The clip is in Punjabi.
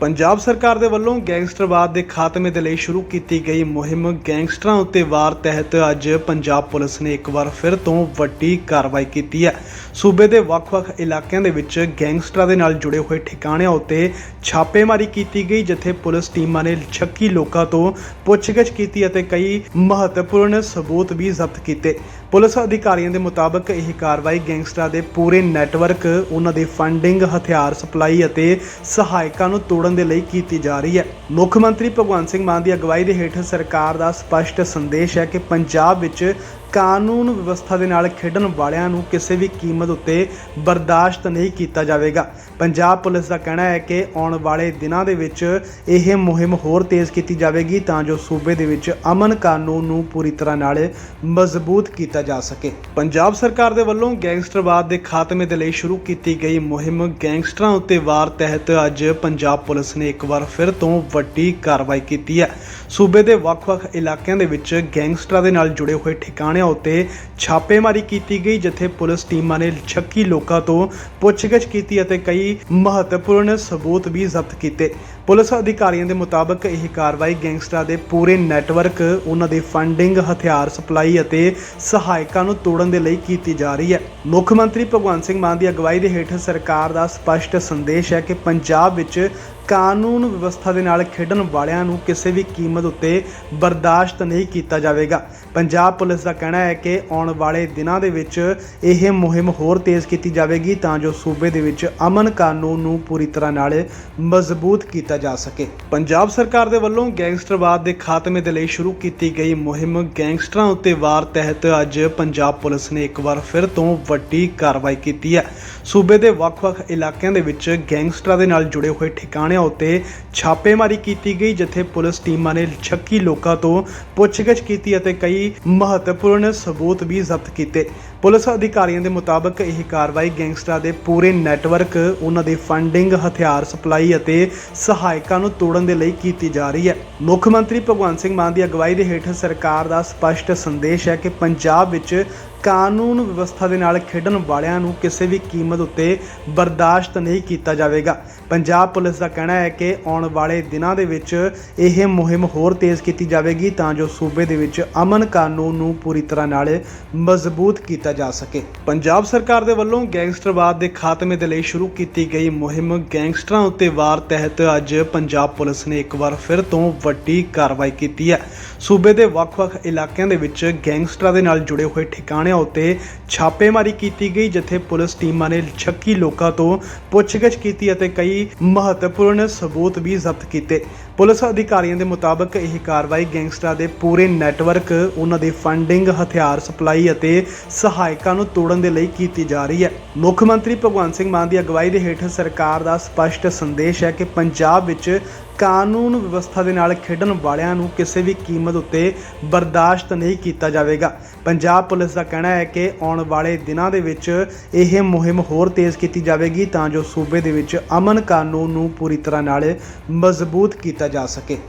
ਪੰਜਾਬ ਸਰਕਾਰ ਦੇ ਵੱਲੋਂ ਗੈਂਗਸਟਰਵਾਦ ਦੇ ਖਾਤਮੇ ਦੇ ਲਈ ਸ਼ੁਰੂ ਕੀਤੀ ਗਈ ਮੁਹਿੰਮ ਗੈਂਗਸਟਰਾਂ ਉੱਤੇ ਵਾਰ ਤਹਿਤ ਅੱਜ ਪੰਜਾਬ ਪੁਲਿਸ ਨੇ ਇੱਕ ਵਾਰ ਫਿਰ ਤੋਂ ਵੱਡੀ ਕਾਰਵਾਈ ਕੀਤੀ ਹੈ। ਸੂਬੇ ਦੇ ਵੱਖ-ਵੱਖ ਇਲਾਕਿਆਂ ਦੇ ਵਿੱਚ ਗੈਂਗਸਟਰਾਂ ਦੇ ਨਾਲ ਜੁੜੇ ਹੋਏ ਠਿਕਾਣਿਆਂ ਉੱਤੇ ਛਾਪੇਮਾਰੀ ਕੀਤੀ ਗਈ, ਜਿੱਥੇ ਪੁਲਿਸ ਟੀਮਾਂ ਨੇ ਸ਼ੱਕੀ ਲੋਕਾਂ ਤੋਂ ਪੁੱਛਗਿੱਛ ਕੀਤੀ ਅਤੇ ਕਈ ਮਹੱਤਵਪੂਰਨ ਸਬੂਤ ਵੀ ਜ਼ਬਤ ਕੀਤੇ। ਪੁਲਿਸ ਅਧਿਕਾਰੀਆਂ ਦੇ ਮੁਤਾਬਕ ਇਹ ਕਾਰਵਾਈ ਗੈਂਗਸਟਰਾਂ ਦੇ ਪੂਰੇ ਨੈਟਵਰਕ, ਉਹਨਾਂ ਦੀ ਫੰਡਿੰਗ, ਹਥਿਆਰ ਸਪਲਾਈ ਅਤੇ ਸਹਾਇਕਾਂ ਨੂੰ ਤੋੜਨ ਦੇ ਲਈ ਕੀਤੀ ਜਾ ਰਹੀ ਹੈ। ਮੁੱਖ ਮੰਤਰੀ ਭਗਵੰਤ ਸਿੰਘ ਮਾਨ ਦੀ ਅਗਵਾਈ ਦੇ ਹੇਠ ਸਰਕਾਰ ਦਾ ਸਪਸ਼ਟ ਸੰਦੇਸ਼ ਹੈ ਕਿ ਪੰਜਾਬ ਵਿੱਚ ਕਾਨੂੰਨ ਵਿਵਸਥਾ ਦੇ ਨਾਲ ਖੇਡਣ ਵਾਲਿਆਂ ਨੂੰ ਕਿਸੇ ਵੀ ਕੀਮਤ ਉੱਤੇ ਬਰਦਾਸ਼ਤ ਨਹੀਂ ਕੀਤਾ ਜਾਵੇਗਾ। ਪੰਜਾਬ ਪੁਲਿਸ ਦਾ ਕਹਿਣਾ ਹੈ ਕਿ ਆਉਣ ਵਾਲੇ ਦਿਨਾਂ ਦੇ ਵਿੱਚ ਇਹ ਮੁਹਿੰਮ ਹੋਰ ਤੇਜ਼ ਕੀਤੀ ਜਾਵੇਗੀ ਤਾਂ ਜੋ ਸੂਬੇ ਦੇ ਵਿੱਚ ਅਮਨ ਕਾਨੂੰਨ ਨੂੰ ਪੂਰੀ ਤਰ੍ਹਾਂ ਨਾਲ ਮਜ਼ਬੂਤ ਕੀਤਾ ਜਾ ਸਕੇ। ਪੰਜਾਬ ਸਰਕਾਰ ਦੇ ਵੱਲੋਂ ਗੈਂਗਸਟਰਵਾਦ ਦੇ ਖਾਤਮੇ ਦੇ ਲਈ ਸ਼ੁਰੂ ਕੀਤੀ ਗਈ ਮੁਹਿੰਮ ਗੈਂਗਸਟਰਾਂ ਉੱਤੇ ਵਾਰ ਤਹਿਤ ਅੱਜ ਪੰਜਾਬ ਪੁਲਿਸ ਨੇ ਇੱਕ ਵਾਰ ਫਿਰ ਤੋਂ ਵੱਡੀ ਕਾਰਵਾਈ ਕੀਤੀ ਹੈ। ਸੂਬੇ ਦੇ ਵੱਖ-ਵੱਖ ਇਲਾਕਿਆਂ ਦੇ ਵਿੱਚ ਗੈਂਗਸਟਰਾਂ ਦੇ ਨਾਲ ਜੁੜੇ ਹੋਏ ਠਿਕਾਣਿਆਂ ਉੱਤੇ ਛਾਪੇਮਾਰੀ ਕੀਤੀ ਗਈ, ਜਿੱਥੇ ਪੁਲਿਸ ਟੀਮਾਂ ਨੇ ਸ਼ੱਕੀ ਲੋਕਾਂ ਤੋਂ ਪੁੱਛਗਿੱਛ ਕੀਤੀ ਅਤੇ ਕਈ ਮਹੱਤਵਪੂਰਨ ਸਬੂਤ ਵੀ ਜ਼ਬਤ ਕੀਤੇ। ਪੁਲਿਸ ਅਧਿਕਾਰੀਆਂ ਦੇ ਮੁਤਾਬਕ ਇਹ ਕਾਰਵਾਈ ਗੈਂਗਸਟਰਾਂ ਦੇ ਪੂਰੇ ਨੈਟਵਰਕ, ਉਹਨਾਂ ਦੀ ਫੰਡਿੰਗ, ਹਥਿਆਰ ਸਪਲਾਈ ਅਤੇ ਸਹਾਇਕਾਂ ਨੂੰ ਤੋੜਨ ਦੇ ਲਈ ਕੀਤੀ ਜਾ ਰਹੀ ਹੈ। ਮੁੱਖ ਮੰਤਰੀ ਭਗਵੰਤ ਸਿੰਘ ਮਾਨ ਦੀ ਅਗਵਾਈ ਦੇ ਹੇਠ ਸਰਕਾਰ ਦਾ ਸਪਸ਼ਟ ਸੰਦੇਸ਼ ਹੈ ਕਿ ਪੰਜਾਬ ਵਿੱਚ ਕਾਨੂੰਨ ਵਿਵਸਥਾ ਦੇ ਨਾਲ ਖੇਡਣ ਵਾਲਿਆਂ ਨੂੰ ਕਿਸੇ ਵੀ ਕੀਮਤ ਉੱਤੇ ਬਰਦਾਸ਼ਤ ਨਹੀਂ ਕੀਤਾ ਜਾਵੇਗਾ। ਪੰਜਾਬ ਪੁਲਿਸ ਦਾ ਕਹਿਣਾ ਹੈ ਕਿ ਆਉਣ ਵਾਲੇ ਦਿਨਾਂ ਦੇ ਵਿੱਚ ਇਹ ਮੁਹਿੰਮ ਹੋਰ ਤੇਜ਼ ਕੀਤੀ ਜਾਵੇਗੀ ਤਾਂ ਜੋ ਸੂਬੇ ਦੇ ਵਿੱਚ ਅਮਨ ਕਾਨੂੰਨ ਨੂੰ ਪੂਰੀ ਤਰ੍ਹਾਂ ਨਾਲ ਮਜ਼ਬੂਤ ਕੀਤਾ ਜਾ ਸਕੇ। ਪੰਜਾਬ ਸਰਕਾਰ ਦੇ ਵੱਲੋਂ ਗੈਂਗਸਟਰਵਾਦ ਦੇ ਖਾਤਮੇ ਦੇ ਲਈ ਸ਼ੁਰੂ ਕੀਤੀ ਗਈ ਮੁਹਿੰਮ ਗੈਂਗਸਟਰਾਂ ਉੱਤੇ ਵਾਰ ਤਹਿਤ ਅੱਜ ਪੰਜਾਬ ਪੁਲਿਸ ਨੇ ਇੱਕ ਵਾਰ ਫਿਰ ਤੋਂ ਵੱਡੀ ਕਾਰਵਾਈ ਕੀਤੀ ਹੈ। ਸੂਬੇ ਦੇ ਵੱਖ-ਵੱਖ ਇਲਾਕਿਆਂ ਦੇ ਵਿੱਚ ਗੈਂਗਸਟਰਾਂ ਦੇ ਨਾਲ ਜੁੜੇ ਹੋਏ ਠਿਕਾਣੇ ਠਿਕਾਣਿਆਂ ਉੱਤੇ ਛਾਪੇਮਾਰੀ ਕੀਤੀ ਗਈ, ਜਿੱਥੇ ਪੁਲਿਸ ਟੀਮਾਂ ਨੇ ਸ਼ੱਕੀ ਲੋਕਾਂ ਤੋਂ ਪੁੱਛਗਿੱਛ ਕੀਤੀ ਅਤੇ ਕਈ ਮਹੱਤਵਪੂਰਨ ਸਬੂਤ ਵੀ ਜ਼ਬਤ ਕੀਤੇ। ਪੁਲਿਸ ਅਧਿਕਾਰੀਆਂ ਦੇ ਮੁਤਾਬਕ ਇਹ ਕਾਰਵਾਈ ਗੈਂਗਸਟਰਾਂ ਦੇ ਪੂਰੇ ਨੈਟਵਰਕ, ਉਹਨਾਂ ਦੀ ਫੰਡਿੰਗ, ਹਥਿਆਰ ਸਪਲਾਈ ਅਤੇ ਸਹਾਇਕਾਂ ਨੂੰ ਤੋੜਨ ਦੇ ਲਈ ਕੀਤੀ ਜਾ ਰਹੀ ਹੈ। ਮੁੱਖ ਮੰਤਰੀ ਭਗਵੰਤ ਸਿੰਘ ਮਾਨ ਦੀ ਅਗਵਾਈ ਦੇ ਹੇਠ ਸਰਕਾਰ ਦਾ ਸਪਸ਼ਟ ਸੰਦੇਸ਼ ਹੈ ਕਿ ਪੰਜਾਬ ਵਿੱਚ ਕਾਨੂੰਨ ਵਿਵਸਥਾ ਦੇ ਨਾਲ ਖੇਡਣ ਵਾਲਿਆਂ ਨੂੰ ਕਿਸੇ ਵੀ ਕੀਮਤ ਉੱਤੇ ਬਰਦਾਸ਼ਤ ਨਹੀਂ ਕੀਤਾ ਜਾਵੇਗਾ। ਪੰਜਾਬ ਪੁਲਿਸ ਦਾ ਕਹਿਣਾ ਹੈ ਕਿ ਆਉਣ ਵਾਲੇ ਦਿਨਾਂ ਦੇ ਵਿੱਚ ਇਹ ਮੁਹਿੰਮ ਹੋਰ ਤੇਜ਼ ਕੀਤੀ ਜਾਵੇਗੀ ਤਾਂ ਜੋ ਸੂਬੇ ਦੇ ਵਿੱਚ ਅਮਨ ਕਾਨੂੰਨ ਨੂੰ ਪੂਰੀ ਤਰ੍ਹਾਂ ਨਾਲ ਮਜ਼ਬੂਤ ਕੀਤਾ ਜਾ ਸਕੇ। ਪੰਜਾਬ ਸਰਕਾਰ ਦੇ ਵੱਲੋਂ ਗੈਂਗਸਟਰਵਾਦ ਦੇ ਖਾਤਮੇ ਦੇ ਲਈ ਸ਼ੁਰੂ ਕੀਤੀ ਗਈ ਮੁਹਿੰਮ ਗੈਂਗਸਟਰਾਂ ਉੱਤੇ ਵਾਰ ਤਹਿਤ ਅੱਜ ਪੰਜਾਬ ਪੁਲਿਸ ਨੇ ਇੱਕ ਵਾਰ ਫਿਰ ਤੋਂ ਵੱਡੀ ਕਾਰਵਾਈ ਕੀਤੀ ਹੈ। ਸੂਬੇ ਦੇ ਵੱਖ-ਵੱਖ ਇਲਾਕਿਆਂ ਦੇ ਵਿੱਚ ਗੈਂਗਸਟਰਾਂ ਦੇ ਨਾਲ ਜੁੜੇ ਹੋਏ ਠਿਕਾਣਿਆਂ ਉੱਤੇ ਛਾਪੇਮਾਰੀ ਕੀਤੀ ਗਈ, ਜਿੱਥੇ ਪੁਲਿਸ ਟੀਮਾਂ ਨੇ ਸ਼ੱਕੀ ਲੋਕਾਂ ਤੋਂ ਪੁੱਛਗਿੱਛ ਕੀਤੀ ਅਤੇ ਕਈ ਮਹੱਤਵਪੂਰਨ ਸਬੂਤ ਵੀ ਜ਼ਬਤ ਕੀਤੇ। ਪੁਲਿਸ ਅਧਿਕਾਰੀਆਂ ਦੇ ਮੁਤਾਬਕ ਇਹ ਕਾਰਵਾਈ ਗੈਂਗਸਟਰਾਂ ਦੇ ਪੂਰੇ ਨੈਟਵਰਕ, ਉਹਨਾਂ ਦੀ ਫੰਡਿੰਗ, ਹਥਿਆਰ ਸਪਲਾਈ ਅਤੇ ਸਹਾਇਕਾਂ ਨੂੰ ਤੋੜਨ ਦੇ ਲਈ ਕੀਤੀ ਜਾ ਰਹੀ ਹੈ। ਮੁੱਖ ਮੰਤਰੀ ਭਗਵੰਤ ਸਿੰਘ ਮਾਨ ਦੀ ਅਗਵਾਈ ਦੇ ਹੇਠ ਸਰਕਾਰ ਦਾ ਸਪਸ਼ਟ ਸੰਦੇਸ਼ ਹੈ ਕਿ ਪੰਜਾਬ ਵਿੱਚ ਕਾਨੂੰਨ ਵਿਵਸਥਾ ਦੇ ਨਾਲ ਖੇਡਣ ਵਾਲਿਆਂ ਨੂੰ ਕਿਸੇ ਵੀ ਕੀਮਤ ਉੱਤੇ ਬਰਦਾਸ਼ਤ ਨਹੀਂ ਕੀਤਾ ਜਾਵੇਗਾ। ਪੰਜਾਬ ਪੁਲਿਸ ਦਾ ਕਹਿਣਾ ਹੈ ਕਿ ਆਉਣ ਵਾਲੇ ਦਿਨਾਂ ਦੇ ਵਿੱਚ ਇਹ ਮੁਹਿੰਮ ਹੋਰ ਤੇਜ਼ ਕੀਤੀ ਜਾਵੇਗੀ ਤਾਂ ਜੋ ਸੂਬੇ ਦੇ ਵਿੱਚ ਅਮਨ ਕਾਨੂੰਨ ਨੂੰ ਪੂਰੀ ਤਰ੍ਹਾਂ ਨਾਲ ਮਜ਼ਬੂਤ ਕੀਤਾ ਜਾ ਸਕੇ।